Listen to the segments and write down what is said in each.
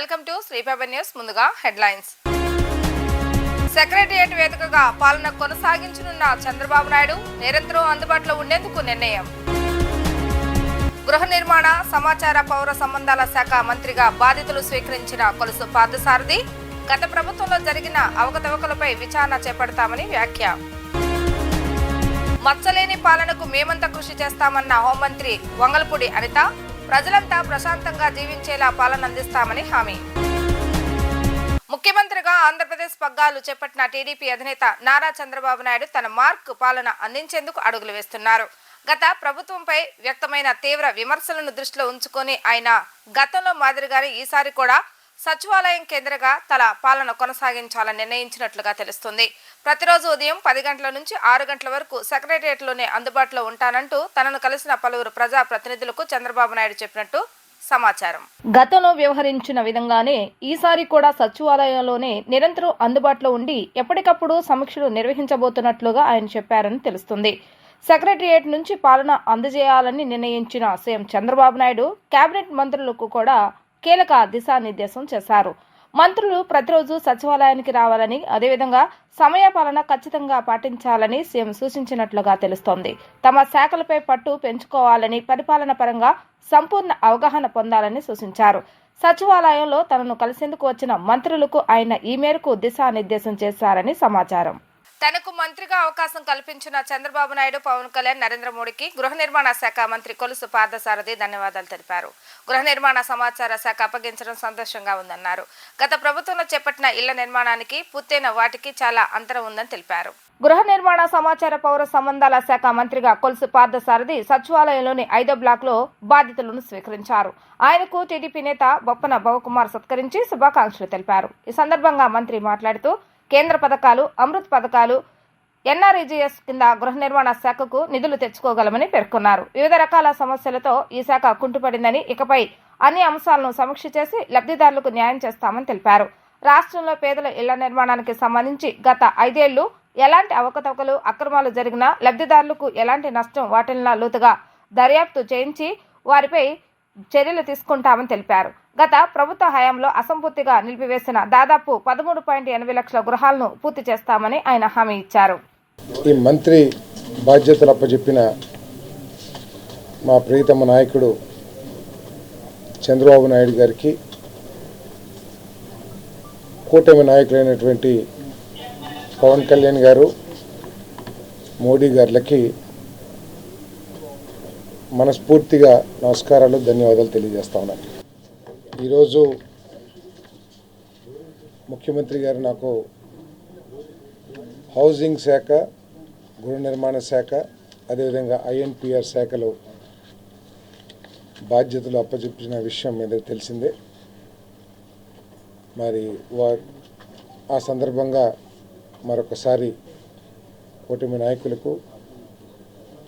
Welcome to శ్రీపేపర్ news ముందుగా headlines. Secretariat వేదికగా పాలన కొనసాగించనున్న చంద్రబాబు నాయుడు నిరంతరం అందుబాటులో ఉండేందుకు నిర్ణయం. గృహ నిర్మాణ సమాచార పౌర సంబంధాల శాఖ మంత్రిగా బాధ్యతలు స్వీకరించిన కొలుసు పార్థసారథి గత ప్రభుత్వంలో జరిగిన అవకతవకలపై విచారణ చేపడతామని వ్యాఖ్య. మచ్చలేని పాలనకు మేమంతా కృషి చేస్తామన్న హోంమంత్రి వంగల్పూడి అనిత ప్రజలంతా ప్రశాంతంగా జీవించేలా పాలన అందిస్తామని హామీ. ముఖ్యమంత్రిగా ఆంధ్రప్రదేశ్ పగ్గాలు చేపట్టిన టీడీపీ అధినేత నారా చంద్రబాబు నాయుడు తన మార్క్ పాలన అందించేందుకు అడుగులు వేస్తున్నారు. గత ప్రభుత్వంపై వ్యక్తమైన తీవ్ర విమర్శలను దృష్టిలో ఉంచుకొని ఆయన గతంలో మాదిరిగానే ఈసారి కూడా సచివాలయం కేంద్రంగా తల పాలన కొనసాగించాలని నిర్ణయించినట్లుగా తెలుస్తుంది. ప్రతిరోజు ఉదయం పది గంటల నుంచి ఆరు గంటల వరకు సెక్రటేరియట్లోనే అందుబాటులో ఉంటానంటూ తనను కలిసిన పలువురు ప్రజా ప్రతినిధులకు చంద్రబాబు నాయుడు చెప్పినట్టు సమాచారం. గతంలో వ్యవహరించిన విధంగానే ఈసారి కూడా సచివాలయంలోనే నిరంతరం అందుబాటులో ఉండి ఎప్పటికప్పుడు సమీక్షలు నిర్వహించబోతున్నట్లుగా ఆయన చెప్పారని తెలుస్తుంది. సెక్రటరియట్ నుంచి పాలన అందజేయాలని నిర్ణయించిన సీఎం చంద్రబాబు నాయుడు కేబినెట్ మంత్రులకు కూడా కీలక దిశానిర్దేశం చేశారు. మంత్రులు ప్రతిరోజు సచివాలయానికి రావాలని అదేవిధంగా సమయపాలన ఖచ్చితంగా పాటించాలని సీఎం సూచించినట్లుగా తెలుస్తోంది. తమ శాఖలపై పట్టు పెంచుకోవాలని పరిపాలన పరంగా సంపూర్ణ అవగాహన పొందాలని సూచించారు. సచివాలయంలో తనను కలిసేందుకు వచ్చిన మంత్రులకు ఆయన ఈ మేరకు దిశానిర్దేశం చేశారని సమాచారం. తనకు మంత్రిగా అవకాశం కల్పించిన చంద్రబాబు నాయుడు పవన్ కళ్యాణ్ నరేంద్ర మోడీకి గృహ నిర్మాణ శాఖ మంత్రి కొలుసు పార్థసారథి ధన్యవాదాలు తెలిపారు. గృహ నిర్మాణ సమాచార శాఖ అప్పగించడం సంతోషంగా ఉందన్నారు. గత ప్రభుత్వంలో చేపట్టిన ఇళ్ళ నిర్మాణానికి పూర్తయిన వాటికి చాలా అంతరం ఉందని తెలిపారు. గృహ నిర్మాణ సమాచార పౌర సంబంధాల శాఖ మంత్రిగా కొలుసు పార్థసారథి సచివాలయంలోని ఐదో బ్లాక్లో బాధ్యతలను స్వీకరించారు. ఆయనకు టీడీపీ నేత బొప్పన భవకుమార్ సత్కరించి శుభాకాంక్షలు తెలిపారు. ఈ సందర్భంగా మంత్రి మాట్లాడుతూ కేంద్ర పథకాలు అమృత్ పథకాలు ఎన్ఆర్ఈజీఎస్ కింద గృహ నిర్మాణ శాఖకు నిధులు తెచ్చుకోగలమని పేర్కొన్నారు. వివిధ రకాల సమస్యలతో ఈ శాఖ కుంటుపడిందని ఇకపై అన్ని అంశాలను సమీక్ష చేసి లబ్ధిదారులకు న్యాయం చేస్తామని తెలిపారు. రాష్ట్రంలో పేదల ఇళ్ళ నిర్మాణానికి సంబంధించి గత ఐదేళ్ళు ఎలాంటి అవకతవకలు అక్రమాలు జరిగినా లబ్ధిదారులకు ఎలాంటి నష్టం వాటిల్లా లోతుగా దర్యాప్తు చేయించి వారిపై చర్యలు తీసుకుంటామని తెలిపారు. గత ప్రభుత్వ హయాంలో అసంపూర్తిగా నిలిపివేసిన దాదాపు పదమూడు పాయింట్ ఎనభై లక్షల గృహాలను పూర్తి చేస్తామని ఆయన హామీ ఇచ్చారు. ఈ మంత్రి బాధ్యతలు అప్పచెప్పిన మా ప్రియతమ నాయకుడు చంద్రబాబు నాయుడు గారికి కూటమి నాయకులైనటువంటి పవన్ కళ్యాణ్ గారు మోడీ గారులకి మనస్ఫూర్తిగా నమస్కారాలు ధన్యవాదాలు తెలియజేస్తా ఉన్నాను ఈరోజు ముఖ్యమంత్రి గారు నాకు హౌసింగ్ శాఖ గృహ నిర్మాణ శాఖ అదేవిధంగా ఐఎన్పిఆర్ శాఖలో బాధ్యతలు అప్పచెప్పిన విషయం మీద తెలిసిందే. మరి వా ఆ సందర్భంగా మరొకసారి కూటమి నాయకులకు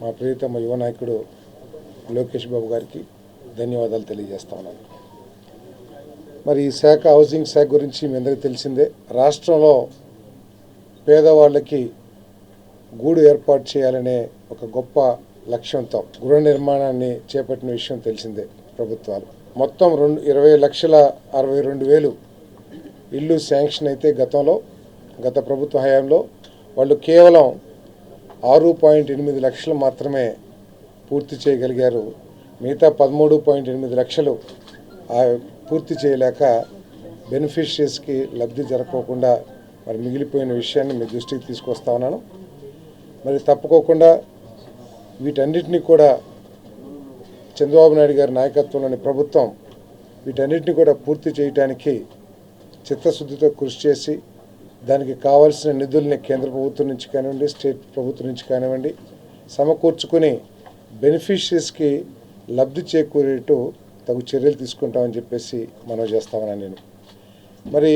మా ప్రియతమ యువ నాయకుడు లోకేష్ బాబు గారికి ధన్యవాదాలు తెలియజేస్తా ఉన్నాను. మరి ఈ శాఖ హౌసింగ్ శాఖ గురించి మీ అందరికీ తెలిసిందే. రాష్ట్రంలో పేదవాళ్ళకి గూడు ఏర్పాటు చేయాలనే ఒక గొప్ప లక్ష్యంతో గృహ నిర్మాణాన్ని చేపట్టిన విషయం తెలిసిందే ప్రభుత్వాలు. మొత్తం రెండు ఇరవై లక్షల అరవై రెండు వేలు ఇల్లు శాంక్షన్ అయితే గతంలో గత ప్రభుత్వ హయాంలో వాళ్ళు కేవలం ఆరు పాయింట్ ఎనిమిది లక్షలు మాత్రమే పూర్తి చేయగలిగారు. మిగతా పదమూడు పాయింట్ ఎనిమిది లక్షలు ఆ పూర్తి చేయలేక బెనిఫిషరీస్కి లబ్ధి జరగకోకుండా మరి మిగిలిపోయిన విషయాన్ని మీ దృష్టికి తీసుకొస్తా ఉన్నాను. మరి తప్పుకోకుండా వీటన్నిటినీ కూడా చంద్రబాబు నాయుడు గారి నాయకత్వంలోని ప్రభుత్వం వీటన్నిటిని కూడా పూర్తి చేయటానికి చిత్తశుద్ధితో కృషి చేసి దానికి కావాల్సిన నిధుల్ని కేంద్ర ప్రభుత్వం నుంచి కానివ్వండి స్టేట్ ప్రభుత్వం నుంచి కానివ్వండి సమకూర్చుకుని బెనిఫిషరీస్కి లబ్ధి చేకూరేటు తగు చర్యలు తీసుకుంటామని చెప్పేసి మనం చేస్తామన్నా నేను. మరి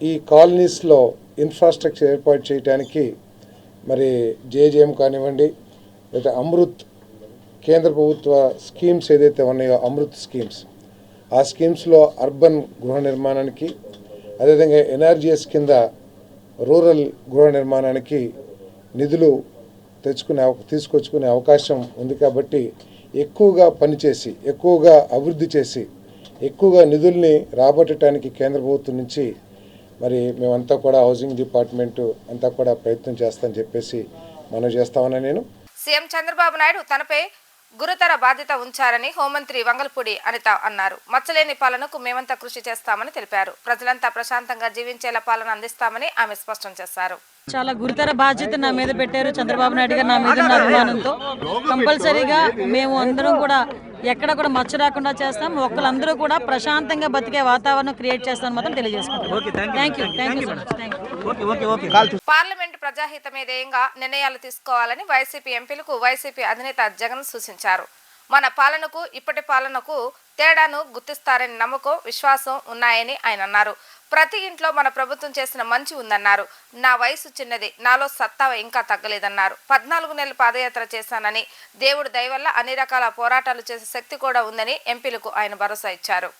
ఈ కాలనీస్లో ఇన్ఫ్రాస్ట్రక్చర్ ఏర్పాటు చేయడానికి మరి జేజేఎం కానివ్వండి లేదా అమృత్ కేంద్ర ప్రభుత్వ స్కీమ్స్ ఏదైతే ఉన్నాయో అమృత్ స్కీమ్స్ ఆ స్కీమ్స్లో అర్బన్ గృహ నిర్మాణానికి అదేవిధంగా ఎన్ఆర్జిఎస్ కింద రూరల్ గృహ నిర్మాణానికి నిధులు తెచ్చుకునే తీసుకొచ్చుకునే అవకాశం ఉంది కాబట్టి ఎక్కువగా పనిచేసి ఎక్కువగా అభివృద్ధి చేసి ఎక్కువగా నిధుల్ని రాబట్టడానికి కేంద్ర ప్రభుత్వం నుంచి మరి మేమంతా కూడా హౌసింగ్ డిపార్ట్మెంటు అంతా కూడా ప్రయత్నం చేస్తామని చెప్పేసి మనం చేస్తామని నేను. సీఎం చంద్రబాబు నాయుడు తనపై గురుతర బాధ్యత ఉంచారని హోంమంత్రి వంగల్పూడి అనిత అన్నారు. మచ్చలేని పాలనకు మేమంతా కృషి చేస్తామని తెలిపారు. ప్రజలంతా ప్రశాంతంగా జీవించేలా పాలన అందిస్తామని ఆమె స్పష్టం చేశారు. చాలా గురుతర బాధ్యత నా మీద పెట్టారు. చంద్రబాబు నాయుడు గారు నా మీద ఉన్న అభిమానంతో. కంపల్సరీగా మేము అందరం కూడా ఎక్కడ కూడా మచ్చ రాకుండా చేస్తాం. ఒక్కరందరూ కూడా ప్రశాంతంగా బతికే వాతావరణం క్రియేట్ చేస్తామని మాత్రం తెలియజేసుకుంటాం పార్లమెంటు ప్రజాహితమే ధ్యేయంగా నిర్ణయాలు తీసుకోవాలని వైసీపీ ఎంపీలకు వైసీపీ అధినేత జగన్ సూచించారు. మన పాలనకు ఇప్పటి పాలనకు తేడాను గుర్తిస్తారని నమ్మకం విశ్వాసం ఉన్నాయని ఆయన అన్నారు. ప్రతి ఇంట్లో మన ప్రభుత్వం చేసిన మంచి ఉందన్నారు. నా వయసు చిన్నది నాలో సత్తా ఇంకా తగ్గలేదన్నారు. పద్నాలుగు నెలలు పాదయాత్ర చేశానని దేవుడు దయవల్ల అన్ని రకాల పోరాటాలు చేసే శక్తి కూడా ఉందని ఎంపీలకు ఆయన భరోసా ఇచ్చారు.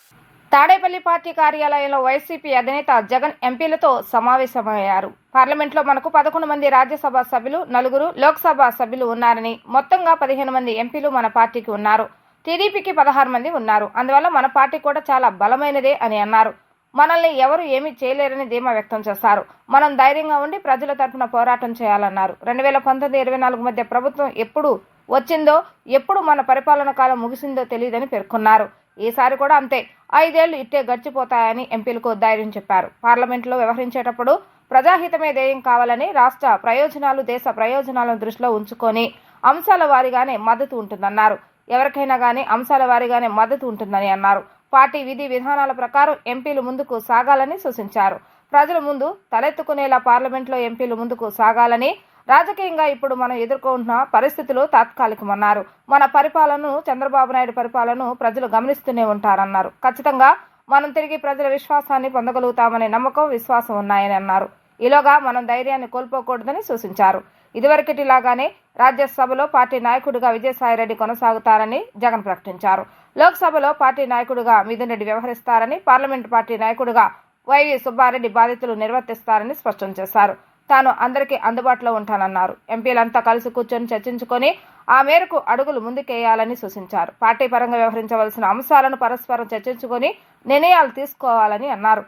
తాడేపల్లి పార్టీ కార్యాలయంలో వైసీపీ అధినేత జగన్ ఎంపీలతో సమావేశమయ్యారు. పార్లమెంట్లో మనకు పదకొండు మంది రాజ్యసభ సభ్యులు నలుగురు లోక్సభ సభ్యులు ఉన్నారని మొత్తంగా పదిహేను మంది ఎంపీలు మన పార్టీకి ఉన్నారు. టీడీపీకి పదహారు మంది ఉన్నారు. అందువల్ల మన పార్టీ కూడా చాలా బలమైనదే అని అన్నారు. మనల్ని ఎవరు ఏమీ చేయలేరని ధీమా వ్యక్తం చేశారు మనం ధైర్యంగా ఉండి ప్రజల తరపున పోరాటం చేయాలన్నారు. రెండు వేల పంతొమ్మిది ఇరవై నాలుగు మధ్య ప్రభుత్వం ఎప్పుడు వచ్చిందో ఎప్పుడు మన పరిపాలన కాలం ముగిసిందో తెలియదని పేర్కొన్నారు. ఈసారి కూడా అంతే. ఐదేళ్ళు ఇట్టే గడిచిపోతాయని ఎంపీలకు ధైర్యం చెప్పారు. పార్లమెంట్లో వ్యవహరించేటప్పుడు ప్రజాహితమే ధ్యేయం కావాలని రాష్ట్ర ప్రయోజనాలు దేశ ప్రయోజనాలను దృష్టిలో ఉంచుకొని అంశాల వారీగానే మద్దతు ఉంటుందన్నారు. ఎవరికైనా కానీ అంశాల వారీగానే మద్దతు ఉంటుందని అన్నారు. పార్టీ విధి విధానాల ప్రకారం ఎంపీలు ముందుకు సాగాలని సూచించారు. ప్రజల ముందు తలెత్తుకునేలా పార్లమెంట్లో ఎంపీలు ముందుకు సాగాలని రాజకీయంగా ఇప్పుడు మనం ఎదుర్కొంటున్న పరిస్థితులు తాత్కాలికమన్నారు. మన పరిపాలనను చంద్రబాబు నాయుడు పరిపాలనను ప్రజలు గమనిస్తూనే ఉంటారన్నారు. ఖచ్చితంగా మనం తిరిగి ప్రజల విశ్వాసాన్ని పొందగలుగుతామనే నమ్మకం విశ్వాసం ఉన్నాయని అన్నారు. ఈలోగా మనం ధైర్యాన్ని కోల్పోకూడదని సూచించారు. ఇదివరకటిలాగానే రాజ్యసభలో పార్టీ నాయకుడిగా విజయసాయిరెడ్డి కొనసాగుతారని జగన్ ప్రకటించారు. లోక్సభలో పార్టీ నాయకుడుగా మిథునరెడ్డి వ్యవహరిస్తారని పార్లమెంటు పార్టీ నాయకుడుగా వైవి సుబ్బారెడ్డి బాధ్యతలు నిర్వర్తిస్తారని స్పష్టం చేశారు. తాను అందరికీ అందుబాటులో ఉంటానన్నారు. ఎంపీలంతా కలిసి కూర్చొని చర్చించుకొని ఆ మేరకు అడుగులు ముందుకేయాలని సూచించారు. పార్టీ పరంగా వ్యవహరించవలసిన అంశాలను పరస్పరం చర్చించుకొని నిర్ణయాలు తీసుకోవాలని అన్నారు.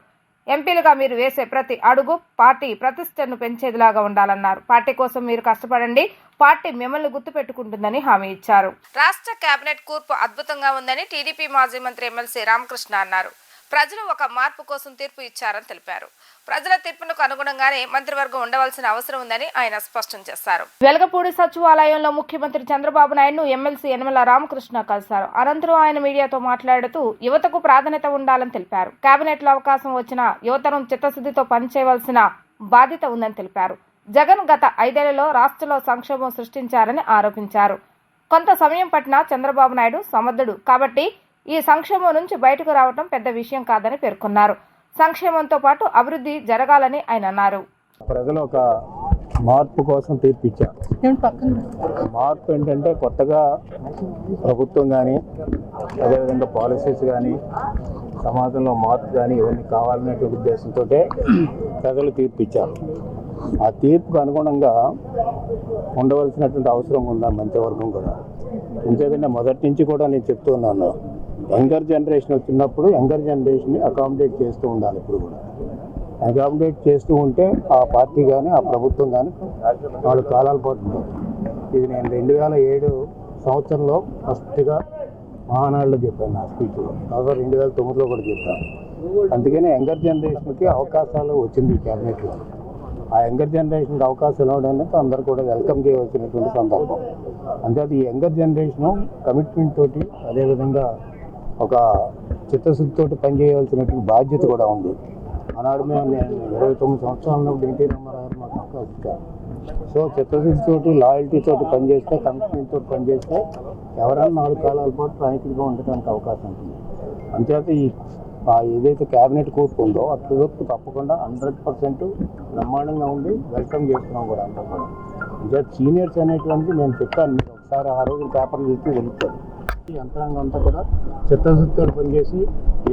ఎంపీలుగా మీరు వేసే ప్రతి అడుగు పార్టీ ప్రతిష్టను పెంచేదిలాగా ఉండాలన్నారు. పార్టీ కోసం మీరు కష్టపడండి. పార్టీ మిమ్మల్ని గుర్తుపెట్టుకుంటుందని హామీ ఇచ్చారు. రాష్ట్ర కేబినెట్ కూర్పు అద్భుతంగా ఉందని టీడీపీ మాజీ మంత్రి ఎమ్మెల్సీ రామకృష్ణ అన్నారు. ప్రజలు ఒక మార్పు కోసం తీర్పు ఇచ్చారని తెలిపారు. ప్రజల తీర్పునకు అనుగుణంగానే మంత్రివర్గం ఉండవలసిన అవసరం ఉందని ఆయన స్పష్టం చేశారు. వెలగపూడి సచివాలయంలో ముఖ్యమంత్రి చంద్రబాబు నాయుడును ఎమ్మెల్సీ యనమల రామకృష్ణ కలిశారు. అనంతరం ఆయన మీడియాతో మాట్లాడుతూ యువతకు ప్రాధాన్యత ఉండాలని తెలిపారు. కేబినెట్లో అవకాశం వచ్చిన యువతరం చిత్తశుద్ధితో పనిచేయవలసిన బాధ్యత ఉందని తెలిపారు. జగన్ గత ఐదేళ్ళలో రాష్ట్రంలో సంక్షోభం సృష్టించారని ఆరోపించారు. కొంత సమయం పట్టిన చంద్రబాబు నాయుడు సమర్థుడు కాబట్టి ఈ సంక్షేమం నుంచి బయటకు రావడం పెద్ద విషయం కాదని పేర్కొన్నారు. సంక్షేమంతో పాటు అభివృద్ధి జరగాలని ఆయన అన్నారు. ప్రజలు ఒక మార్పు కోసం తీర్పిచ్చారు మార్పు ఏంటంటే కొత్తగా ప్రభుత్వం కానీ అదేవిధంగా పాలసీస్ కానీ సమాజంలో మార్పు కానీ ఇవన్నీ కావాలనేటువంటి ఉద్దేశంతో ప్రజలు తీర్పిచ్చారు. ఆ తీర్పుకు అనుగుణంగా ఉండవలసినటువంటి అవసరం ఉందా మంత్రివర్గం కూడా? ఎందుకంటే మొదటి నుంచి కూడా నేను చెప్తూ ఉన్నాను యంగర్ జనరేషన్ వచ్చినప్పుడు యంగర్ జనరేషన్ని అకామిడేట్ చేస్తూ ఉండాలి ఇప్పుడు కూడా. అకామిడేట్ చేస్తూ ఉంటే ఆ పార్టీ కానీ ఆ ప్రభుత్వం కానీ వాళ్ళు కాలాల పాటు ఇది నేను రెండు వేల ఏడు సంవత్సరంలో ఫస్ట్గా మహానాడులో చెప్పాను నా స్పీచ్లో. తర్వాత రెండు వేల తొమ్మిదిలో కూడా చెప్పాను. అందుకనే యంగర్ జనరేషన్కి అవకాశాలు వచ్చింది ఈ క్యాబినెట్లో. ఆ యంగర్ జనరేషన్కి అవకాశం ఇవ్వడానికి అందరు అందరూ కూడా వెల్కమ్ చేయవలసినటువంటి సందర్భం. అంతే ఈ యంగర్ జనరేషన్ కమిట్మెంట్ తోటి అదేవిధంగా ఒక చిత్తశుద్ధితోటి పనిచేయవలసినటువంటి బాధ్యత కూడా ఉంది. ఆనాడు మేము నేను ఇరవై తొమ్మిది సంవత్సరాలు ఉన్నప్పుడు ఎన్టీ రామారావు గారు మాకు అవకాశం ఇచ్చారు. సో చిత్తశుద్ధితోటి లాయల్టీతో పనిచేస్తే కమిట్మెంట్ తోటి పనిచేస్తే ఎవరైనా నాలుగు కాలాల పాటు నాయకుడిగా ఉండటానికి అవకాశం ఉంటుంది. అంతేత ఈ ఏదైతే క్యాబినెట్ కూర్పు ఉందో ఆ కూర్పు తప్పకుండా హండ్రెడ్ పర్సెంట్ బ్రహ్మాండంగా ఉండి వెల్కమ్ చేస్తున్నాం కూడా అందరూ కూడా. ఇంకా సీనియర్స్ అనేటువంటిది నేను చెప్పాను ఒకసారి ఆ రోజు పేపర్లు చూస్తే తెలుస్తుంది. యంత్రాంగం అంతా కూడా చిత్తశుద్ధితో పనిచేసి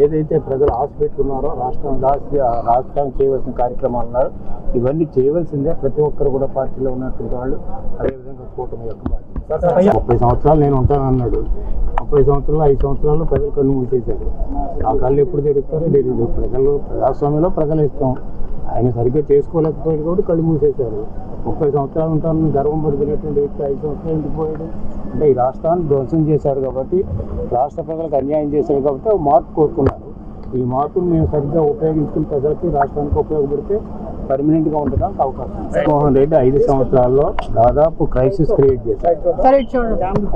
ఏదైతే ప్రజలు ఆశ పెట్టుకున్నారో రాష్ట్రం రాష్ట్ర రాష్ట్రానికి చేయవలసిన కార్యక్రమాలు ఉన్నారో ఇవన్నీ చేయవలసిందే ప్రతి ఒక్కరు కూడా పార్టీలో ఉన్నటువంటి వాళ్ళు. అదేవిధంగా కూటమి యొక్క బాధ్యత. ముప్పై సంవత్సరాలు నేను ఉంటాను అన్నాడు. ముప్పై సంవత్సరాలు ఐదు సంవత్సరాలు ప్రజలు కన్ను మూసేశారు. ఆ కళ్ళు ఎప్పుడు తెరుస్తారో తెలియదు ప్రజలు ప్రజాస్వామ్యంలో ప్రజలు ఇష్టం. ఆయన సరిగ్గా చేసుకోలేకపోయాడు కాబట్టి కళ్ళు మూసేశారు. ముప్పై సంవత్సరాలు ఉంటానని గర్వం పడిపోయినటువంటి వ్యక్తి ఐదు సంవత్సరాలు ఎందుకు పోయాడు. అంటే ఈ రాష్ట్రాన్ని ధ్వంసం చేశాడు కాబట్టి రాష్ట్ర ప్రజలకు అన్యాయం చేశాడు కాబట్టి ఒక మార్పు కోరుకున్నారు. ఈ మార్పును మేము సరిగ్గా ఉపయోగించుకుని ప్రజలకి రాష్ట్రానికి ఉపయోగపడితే పర్మనెంట్గా ఉండడానికి అవకాశం. జగన్మోహన్ రెడ్డి ఐదు సంవత్సరాల్లో దాదాపు క్రైసిస్ క్రియేట్ చేశారు.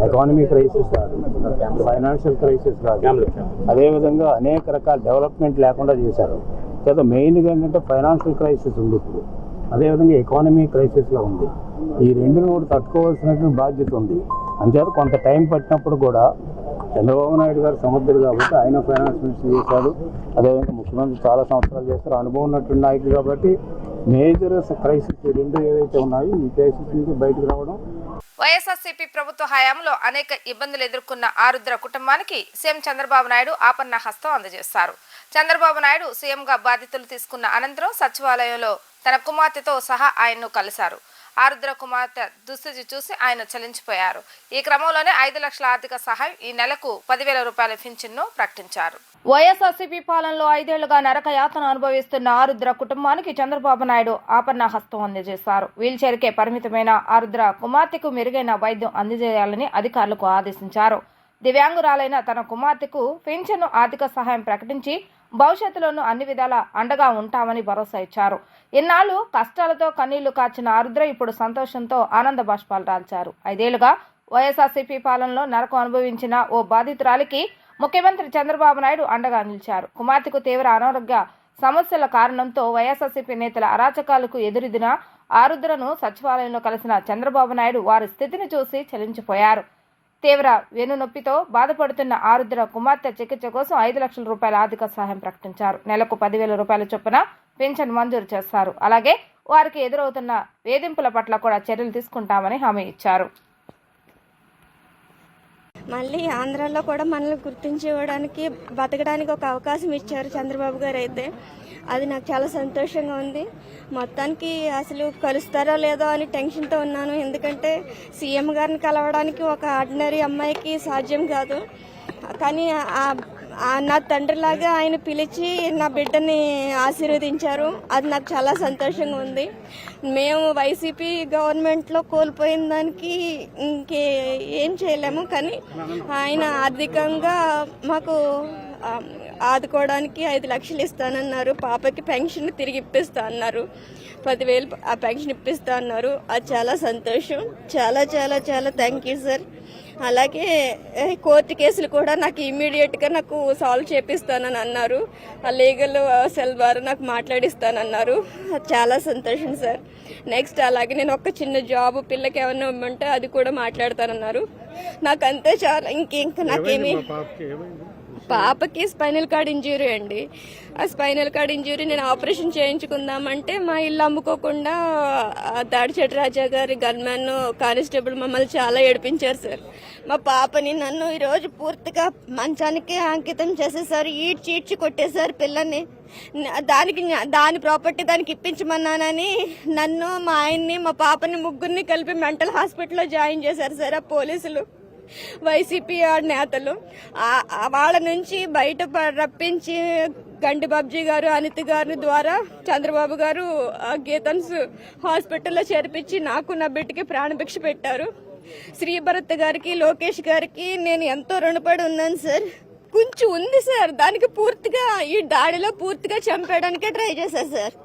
ఎకానమీ క్రైసిస్ కాదు ఫైనాన్షియల్ క్రైసిస్ కాదు. అదేవిధంగా అనేక రకాల డెవలప్మెంట్ లేకుండా చేశారు. లేదా మెయిన్గా ఏంటంటే ఫైనాన్షియల్ క్రైసిస్ ఉంది ఇప్పుడు. అదేవిధంగా ఎకానమీ క్రైసిస్లో ఉంది. ఈ రెండు కూడా తట్టుకోవాల్సినటువంటి బాధ్యత ఉంది. అంచేత కొంత టైం పట్టినప్పుడు కూడా చంద్రబాబు నాయుడు గారు సమర్థుడు కాబట్టి ఆయన ఫైనాన్స్ మినిస్టర్ చేశారు అదేవిధంగా ముఖ్యమంత్రి చాలా సంవత్సరాలు చేస్తారు. అనుభవం ఉన్నటువంటి నాయకుడు కాబట్టి మేజర్ క్రైసిస్ రెండు ఏవైతే ఉన్నాయో ఈ క్రైసిస్ నుంచి బయటకు రావడం వైఎస్ఆర్సీపీ ప్రభుత్వ హయాంలో అనేక ఇబ్బందులు ఎదుర్కొన్న ఆరుద్ర కుటుంబానికి సీఎం చంద్రబాబు నాయుడు ఆపన్న హస్తం అందజేస్తారు. చంద్రబాబు నాయుడు సీఎంగా బాధ్యతలు తీసుకున్న అనంతరం సచివాలయంలో తన కుమార్తెతో సహా ఆయన్ను కలిశారు. ఆరుద్ర కుమార్తె దుస్థితి చూసి ఆయన చలించిపోయారు. ఈ క్రమంలోనే ఐదు లక్షల ఆర్థిక సహాయం ఈ నెలకు పదివేల రూపాయల పింఛన్ను ప్రకటించారు. వైఎస్ఆర్సీపీ పాలనలో ఐదేళ్ళుగా నరక యాతన అనుభవిస్తున్న ఆరుద్ర కుటుంబానికి చంద్రబాబు నాయుడు ఆపన్న హస్తం అందజేశారు. వీల్చైర్కే పరిమితమైన ఆరుద్ర కుమార్తెకు మెరుగైన వైద్యం అందజేయాలని అధికారులకు ఆదేశించారు. దివ్యాంగురాలైన తన కుమార్తెకు పింఛను ఆర్థిక సహాయం ప్రకటించి భవిష్యత్తులోనూ అన్ని విధాల అండగా ఉంటామని భరోసా ఇచ్చారు. ఇన్నాళ్ళు కష్టాలతో కన్నీళ్ళు కాచిన ఆరుద్ర ఇప్పుడు సంతోషంతో ఆనంద బాష్పాలు రాల్చారు. ఐదేళ్ళుగా వైఎస్ఆర్సీపీ పాలనలో నరకం అనుభవించిన ఓ బాధితురాలికి ముఖ్యమంత్రి చంద్రబాబు నాయుడు అండగా నిలిచారు. కుమార్తెకు తీవ్ర అనారోగ్య సమస్యల కారణంతో వైఎస్ఆర్సీపీ నేతల అరాచకాలకు ఎదురిదిన ఆరుద్రను సచివాలయంలో కలిసిన చంద్రబాబు నాయుడు వారి స్థితిని చూసి చలించిపోయారు. తీవ్ర వెనునొప్పితో బాధపడుతున్న ఆరుద్ర కుమార్తె చికిత్స కోసం ఐదు లక్షల రూపాయల ఆర్థిక సహాయం ప్రకటించారు. నెలకు పదివేల రూపాయల చొప్పున పెన్షన్ మంజూరు చేస్తారు. అలాగే వారికి ఎదురవుతున్న వేధింపుల పట్ల కూడా చర్యలు తీసుకుంటామని హామీ ఇచ్చారు. మళ్ళీ ఆంధ్రాలో కూడా మనల్ని గుర్తించుకోవడానికి బతకడానికి ఒక అవకాశం ఇచ్చారు చంద్రబాబు గారు అయితే. అది నాకు చాలా సంతోషంగా ఉంది. మొత్తానికి అసలు కలుస్తారో లేదో అని టెన్షన్తో ఉన్నాను. ఎందుకంటే సీఎం గారిని కలవడానికి ఒక ఆర్డినరీ అమ్మాయికి సాధ్యం కాదు. కానీ ఆ నా తండ్రిలాగా ఆయన పిలిచి నా బిడ్డని ఆశీర్వదించారు. అది నాకు చాలా సంతోషంగా ఉంది. మేము వైసీపీ గవర్నమెంట్లో కోల్పోయిన దానికి ఇంకే ఏం చేయలేము కానీ ఆయన ఆర్థికంగా మాకు ఆదుకోవడానికి ఐదు లక్షలు ఇస్తానన్నారు. పాపకి పెన్షన్ తిరిగి ఇప్పిస్తా అన్నారు. పదివేలు ఆ పెన్షన్ ఇప్పిస్తా అన్నారు. అది చాలా సంతోషం. చాలా చాలా చాలా థ్యాంక్ యూ సార్. అలాగే కోర్టు కేసులు కూడా నాకు ఇమీడియట్గా నాకు సాల్వ్ చేపిస్తానని అన్నారు. ఆ లీగల్ సెల్ ద్వారా నాకు మాట్లాడిస్తానన్నారు చాలా సంతోషం సార్ నెక్స్ట్ అలాగే నేను ఒక చిన్న జాబ్ పిల్లకి ఏమైనా ఇమ్మంటే అది కూడా మాట్లాడతానన్నారు. నాకు అంతే చాలా. ఇంక నాకేమీ పాపకి స్పైనల్ కార్డ్ ఇంజ్యూరీ అండి. ఆ స్పైనల్ కార్డ్ ఇంజ్యూరీ నేను ఆపరేషన్ చేయించుకుందామంటే మా ఇల్లు అమ్ముకోకుండా ఆ రాజా గారి గన్మెన్ కానిస్టేబుల్ మమ్మల్ని చాలా ఏడిపించారు సార్. మా పాపని నన్ను ఈరోజు పూర్తిగా మంచానికి అంకితం చేసేసారు ఈడ్చి ఈడ్చి కొట్టేశారు పిల్లల్ని దానికి దాని ప్రాపర్టీ దానికి ఇప్పించమన్నానని నన్ను మా ఆయన్ని మా పాపని ముగ్గురిని కలిపి మెంటల్ హాస్పిటల్లో జాయిన్ చేశారు సార్ ఆ పోలీసులు. వైసీపీ నేతలు. వాళ్ళ నుంచి బయట రప్పించి గండి బాబ్జీ గారు అనిత్ గారి ద్వారా చంద్రబాబు గారు గీతన్స్ హాస్పిటల్లో చేర్పించి నాకు నా బిడ్డకి ప్రాణభిక్ష పెట్టారు. శ్రీభరత్ గారికి లోకేష్ గారికి నేను ఎంతో రుణపడి ఉన్నాను సార్. కొంచెం ఉంది సార్. దానికి పూర్తిగా ఈ దాడిలో పూర్తిగా చంపేయడానికే ట్రై చేశారు సార్.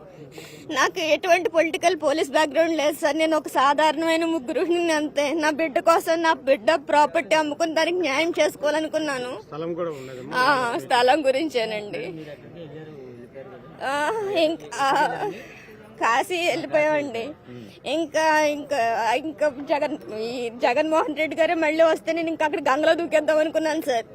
నాకు ఎటువంటి పొలిటికల్ పోలీస్ బ్యాక్గ్రౌండ్ లేదు సార్. నేను ఒక సాధారణమైన ముగ్గురుని అంతే. నా బిడ్డ కోసం నా బిడ్డ ప్రాపర్టీ అమ్ముకుని దానికి న్యాయం చేసుకోవాలనుకున్నాను. స్థలం గురించేనండి. ఇంకా కాశీ వెళ్ళిపోయామండి. ఇంకా ఇంకా ఇంకా జగన్ ఈ జగన్మోహన్ రెడ్డి గారే మళ్ళీ వస్తే నేను ఇంకా అక్కడ గంగలో దూకేద్దాం అనుకున్నాను సార్.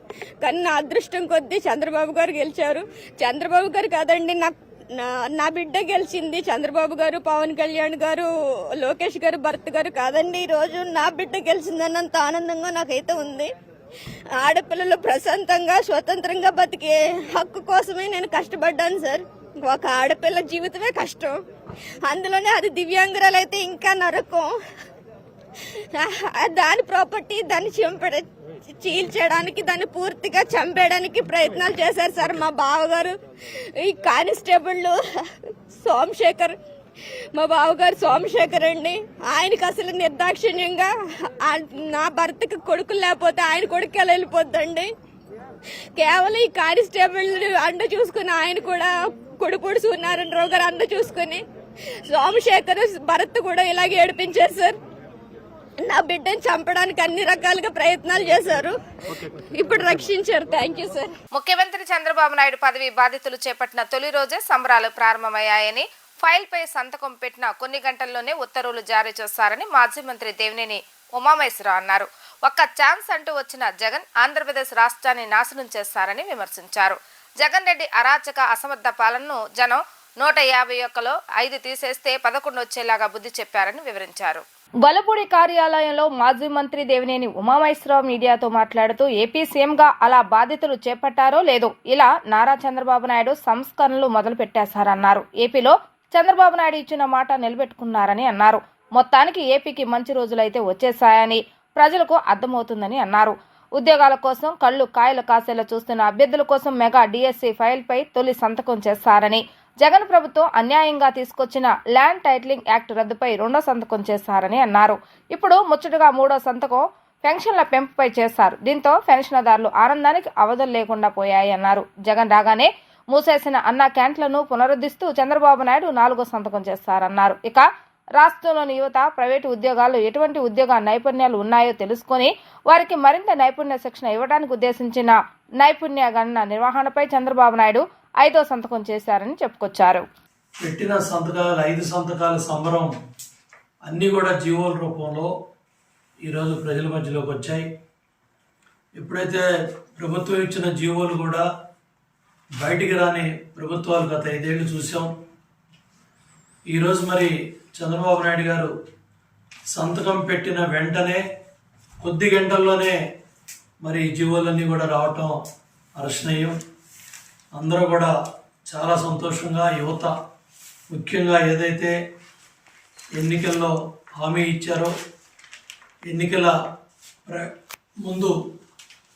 కానీ నా అదృష్టం కొద్దీ చంద్రబాబు గారు గెలిచారు. చంద్రబాబు గారు కాదండి నా నా- నా బిడ్డ గెలిచింది చంద్రబాబు గారు పవన్ కళ్యాణ్ గారు లోకేష్ గారు భరత్ గారు కాదండి. ఈరోజు నా బిడ్డ గెలిచిందన్నంత ఆనందంగా నాకైతే ఉంది. ఆడపిల్లలు ప్రశాంతంగా స్వతంత్రంగా బతికే హక్కు కోసమే నేను కష్టపడ్డాను సార్. ఒక ఆడపిల్ల జీవితమే కష్టం. అందులోనే అది దివ్యాంగురాలు అయితే ఇంకా నరకం. దాని ప్రాపర్టీ దాన్ని చంపడ చీల్చడానికి దాన్ని పూర్తిగా చంపేయడానికి ప్రయత్నాలు చేశారు సార్ మా బావగారు. ఈ కానిస్టేబుల్ సోమశేఖర్ మా బావగారు సోమశేఖర్ అండి. ఆయనకి అసలు నిర్దాక్షిణ్యంగా నా భర్తకి కొడుకులు లేకపోతే ఆయన కొడుకు ఎలా వెళ్ళిపోద్దండి? కేవలం ఈ కానిస్టేబుల్ అండ చూసుకుని ఆయన కూడా కొడుపుడు సూర్యనారాయణరావు గారు అండ చూసుకుని సోమశేఖర్ భరత్ కూడా ఇలాగే ఏడిపించారు సార్. నా బిడ్డను చంపడానికి అన్ని రకాలుగా ప్రయత్నాలు చేశారు. ఇప్పుడు రక్షించారు. థ్యాంక్ యూ సార్ ముఖ్యమంత్రి చంద్రబాబు నాయుడు పదవి బాధితులు చేపట్టిన తొలి రోజే సంబరాలు ప్రారంభమయ్యాయని ఫైల్ పై సంతకం పెట్టిన కొన్ని గంటల్లోనే ఉత్తర్వులు జారీ చేస్తారని మాజీ మంత్రి దేవినేని ఉమామేశ్వరరావు అన్నారు. ఒక్క ఛాన్స్ అంటూ వచ్చిన జగన్ ఆంధ్రప్రదేశ్ రాష్ట్రాన్ని నాశనం చేస్తారని విమర్శించారు. జగన్ రెడ్డి అరాచక అసమర్థ పాలనను జనం నూట యాభై ఒక్కలో ఐదు తీసేస్తే పదకొండు వచ్చేలాగా బుద్ధి చెప్పారని వివరించారు. వలపూడి కార్యాలయంలో మాజీ మంత్రి దేవినేని ఉమామహేశ్వరరావు మీడియాతో మాట్లాడుతూ ఏపీ సీఎంగా అలా బాధితులు చేపట్టారో లేదో ఇలా నారా చంద్రబాబు నాయుడు సంస్కరణలు మొదలు పెట్టేశారన్నారు ఏపీలో చంద్రబాబు నాయుడు ఇచ్చిన మాట నిలబెట్టుకున్నారని అన్నారు. మొత్తానికి ఏపీకి మంచి రోజులైతే వచ్చేశాయని ప్రజలకు అర్థమవుతుందని అన్నారు. ఉద్యోగాల కోసం కళ్ళు కాయలు కాసేలా చూస్తున్న అభ్యర్థుల కోసం మెగా డిఎస్సి ఫైల్పై తొలి సంతకం చేస్తారని జగన్ ప్రభుత్వం అన్యాయంగా తీసుకొచ్చిన ల్యాండ్ టైటిలింగ్ యాక్ట్ రద్దుపై రెండో సంతకం చేస్తారని అన్నారు. ఇప్పుడు ముచ్చటగా మూడో సంతకం పెన్షన్ల పెంపుపై చేస్తారు దీంతో పెన్షన్దారులు ఆనందానికి అవధులు లేకుండా పోయాయి అన్నారు. జగన్ రాగానే మూసేసిన అన్న క్యాంట్లను పునరుద్ధిస్తూ చంద్రబాబు నాయుడు నాలుగో సంతకం చేస్తారన్నారు. ఇక రాష్ట్రంలోని యువత ప్రైవేటు ఉద్యోగాల్లో ఎటువంటి ఉద్యోగ నైపుణ్యాలు ఉన్నాయో తెలుసుకొని వారికి మరింత నైపుణ్య శిక్షణ ఇవ్వడానికి ఉద్దేశించిన నైపుణ్య గణన నిర్వహణపై చంద్రబాబు నాయుడు ఐదో సంతకం చేశారని చెప్పుకొచ్చారు. పెట్టిన సంతకాలు ఐదు సంతకాల సంబరం అన్నీ కూడా జీవోల రూపంలో ఈరోజు ప్రజల మధ్యలోకి వచ్చాయి. ఎప్పుడైతే ప్రభుత్వం ఇచ్చిన జీవోలు కూడా బయటికి రాని ప్రభుత్వాలు గత ఐదేళ్ళు చూసాం ఈరోజు మరి చంద్రబాబు నాయుడు గారు సంతకం పెట్టిన వెంటనే కొద్ది గంటల్లోనే మరి ఈ జీవోలన్నీ కూడా రావటం అర్శనీయం అందరూ కూడా చాలా సంతోషంగా యువత ముఖ్యంగా ఏదైతే ఎన్నికల్లో హామీ ఇచ్చారో ఎన్నికల ప్ర- ముందు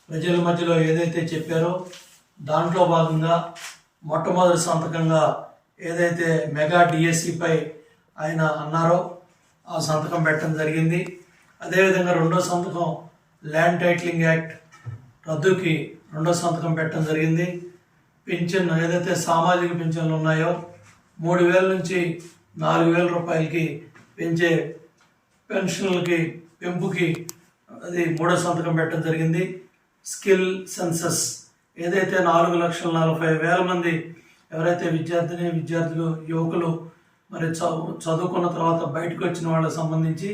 ప్రజల మధ్యలో ఏదైతే చెప్పారో దాంట్లో భాగంగా మొట్టమొదటి సంతకంగా ఏదైతే మెగా డిఎస్సిపై ఆయన అన్నారో ఆ సంతకం పెట్టడం జరిగింది. అదేవిధంగా రెండో సంతకం ల్యాండ్ టైటిలింగ్ యాక్ట్ రద్దుకి రెండో సంతకం పెట్టడం జరిగింది. పింఛన్ ఏదైతే సామాజిక పింఛన్లు ఉన్నాయో మూడు వేల నుంచి నాలుగు వేల రూపాయలకి పెంచే పెన్షన్లకి పెంపుకి అది మూడో సంతకం పెట్టడం జరిగింది. స్కిల్ సెన్సస్ ఏదైతే నాలుగు లక్షల నలభై వేల మంది ఎవరైతే విద్యార్థిని విద్యార్థులు యువకులు మరి చదువు చదువుకున్న తర్వాత బయటకు వచ్చిన వాళ్ళకి సంబంధించి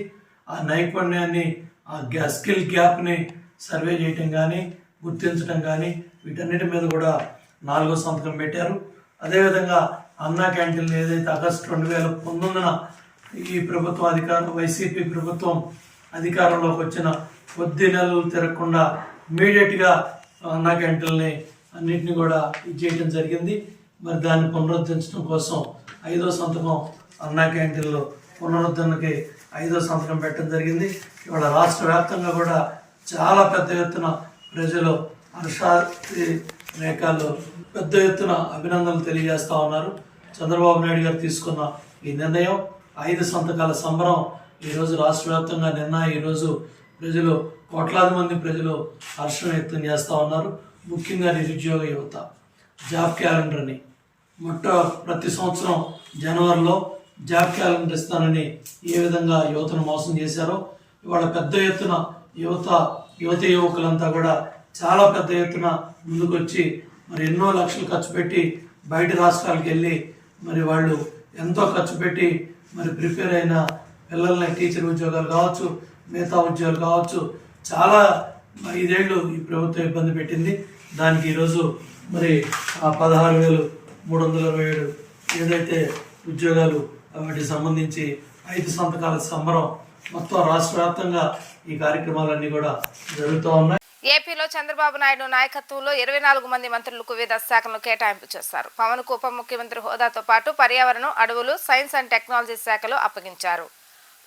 ఆ నైపుణ్యాన్ని ఆ గ్యా స్కిల్ గ్యాప్ని సర్వే చేయటం కానీ గుర్తించడం కానీ వీటన్నిటి మీద కూడా నాలుగో సంతకం పెట్టారు. అదేవిధంగా అన్నా క్యాంటీన్లు ఏదైతే ఆగస్టు రెండు వేల పంతొమ్మిదిన ఈ ప్రభుత్వం అధికారం వైసీపీ ప్రభుత్వం అధికారంలోకి వచ్చిన కొద్ది నెలలు తిరగకుండా ఇమీడియట్గా అన్నా క్యాంటీన్ని అన్నింటినీ కూడా ఇచ్చేయటం జరిగింది. మరి దాన్ని పునరుద్ధరించడం కోసం ఐదో సంతకం అన్నా క్యాంటీన్లో పునరుద్ధరణకి ఐదో సంతకం పెట్టడం జరిగింది. ఇవాళ రాష్ట్ర వ్యాప్తంగా కూడా చాలా పెద్ద ఎత్తున ప్రజలు హర్షా రేఖల్లో పెద్ద ఎత్తున అభినందనలు తెలియజేస్తా ఉన్నారు. చంద్రబాబు నాయుడు గారు తీసుకున్న ఈ నిర్ణయం ఐదు సంతకాల సంబరం ఈరోజు రాష్ట్ర వ్యాప్తంగా నిన్న ఈరోజు ప్రజలు కోట్లాది మంది ప్రజలు హర్షం వ్యక్తం చేస్తూ ఉన్నారు. ముఖ్యంగా నిరుద్యోగ యువత. జాబ్ క్యాలెండర్ని మొట్ట ప్రతి సంవత్సరం జనవరిలో జాబ్ క్యాలెండర్ ఇస్తానని ఏ విధంగా యువతను మోసం చేశారో ఇవాళ పెద్ద ఎత్తున యువత యువత యువకులంతా కూడా చాలా పెద్ద ఎత్తున ముందుకొచ్చి మరి ఎన్నో లక్షలు ఖర్చు పెట్టి బయట రాష్ట్రాలకు వెళ్ళి మరి వాళ్ళు ఎంతో ఖర్చు పెట్టి మరి ప్రిపేర్ అయిన పిల్లల్ని టీచర్ ఉద్యోగాలు కావచ్చు మిగతా ఉద్యోగాలు కావచ్చు చాలా ఐదేళ్ళు ఈ ప్రభుత్వం ఇబ్బంది పెట్టింది. దానికి ఈరోజు మరి ఆ పదహారు వేలు మూడు వందల ఇరవై ఏడు ఏదైతే ఉద్యోగాలు వాటికి సంబంధించి ఐదు సంతకాల సంబరం మొత్తం రాష్ట్ర వ్యాప్తంగా ఈ కార్యక్రమాలన్నీ కూడా జరుగుతూ ఉన్నాయి. ఏపీలో చంద్రబాబు నాయుడు నాయకత్వంలో ఇరవై నాలుగు మంది మంత్రులకు వివిధ శాఖలను కేటాయింపు చేస్తారు పవన్కు ఉప ముఖ్యమంత్రి హోదాతో పాటు పర్యావరణం అడవులు సైన్స్ అండ్ టెక్నాలజీ శాఖలు అప్పగించారు.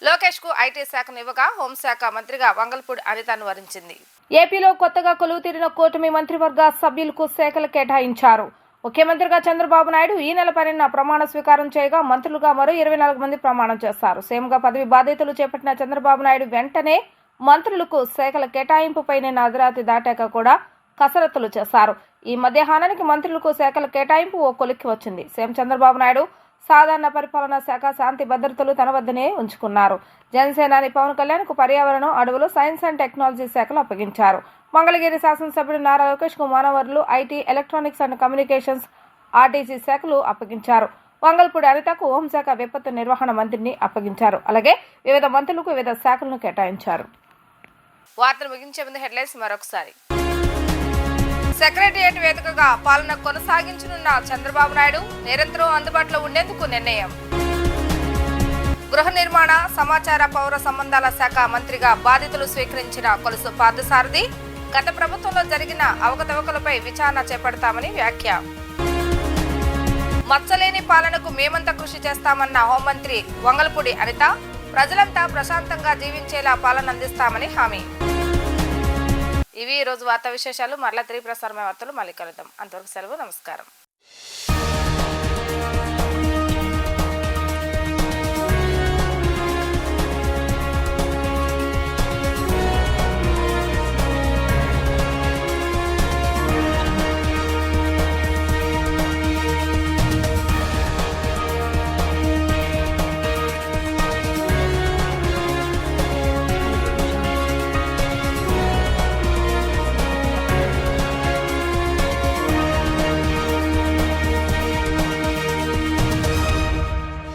లోకేష్కు ఐటీ శాఖను ఇవ్వగా హోంశాఖ మంత్రిగా వంగల్పూడి అనితను వరించింది. ఏపీలో కొత్తగా కొలువు తీరిన కూటమి మంత్రివర్గ సభ్యులకు శాఖలు కేటాయించారు. ముఖ్యమంత్రిగా చంద్రబాబు నాయుడు ఈ నెల పన్నెండున ప్రమాణ స్వీకారం చేయగా మంత్రులుగా మరో ఇరవై నాలుగు మంది ప్రమాణం చేస్తారు. సేమ్గా పదవి బాధ్యతలు చేపట్టిన చంద్రబాబు నాయుడు వెంటనే మంత్రులకు శాఖల కేటాయింపుపైనే నిన్న అర్ధరాత్రి దాటాక కూడా కసరత్తులు చేశారు. ఈ మధ్యాహ్నానికి మంత్రులకు శాఖల కేటాయింపు ఓ కొలిక్కి వచ్చింది. సీఎం చంద్రబాబు నాయుడు సాధారణ పరిపాలనా శాఖ శాంతి భద్రతలు తన వద్దనే ఉంచుకున్నారు. జనసేనాని పవన్ కళ్యాణ్కు పర్యావరణం అడవులు సైన్స్ అండ్ టెక్నాలజీ శాఖలు అప్పగించారు. మంగళగిరి శాసనసభ్యుడు నారా లోకేష్కు మానవరులు IT electronics and communications RTC శాఖలు అప్పగించారు. వంగల్పూడి అనితకు హోంశాఖ విపత్తు నిర్వహణ మంత్రిని అప్పగించారు. అలాగే వివిధ మంత్రులకు వివిధ శాఖలను కేటాయించారు. వార్తలు ముగించే ముందు హెడ్లైన్స్ మరొకసారి. సెక్రటరియట్ వేదికగా పాలన కొనసాగించనున్న చంద్రబాబు నాయుడు నిరంతరం అందుబాటులో ఉండేందుకు నిర్ణయం. గృహ నిర్మాణ సమాచార పౌర సంబంధాల శాఖ మంత్రిగా బాధితులు స్వీకరించిన కొలుసు పార్థసారథి గత ప్రభుత్వంలో జరిగిన అవకతవకలపై విచారణ చేపడతామని వ్యాఖ్య. మచ్చలేని పాలనకు మేమంతా కృషి చేస్తామన్న హోంమంత్రి వంగల్పూడి అనిత ప్రజలంతా ప్రశాంతంగా జీవించేలా పాలన అందిస్తామని హామీ. ఇవి ఈరోజు రోజు వార్తా విశేషాలు. మరలా తిరిగి ప్రసారమే వార్తలు మళ్ళీ కలుద్దాం. అంతవరకు సెలవు నమస్కారం.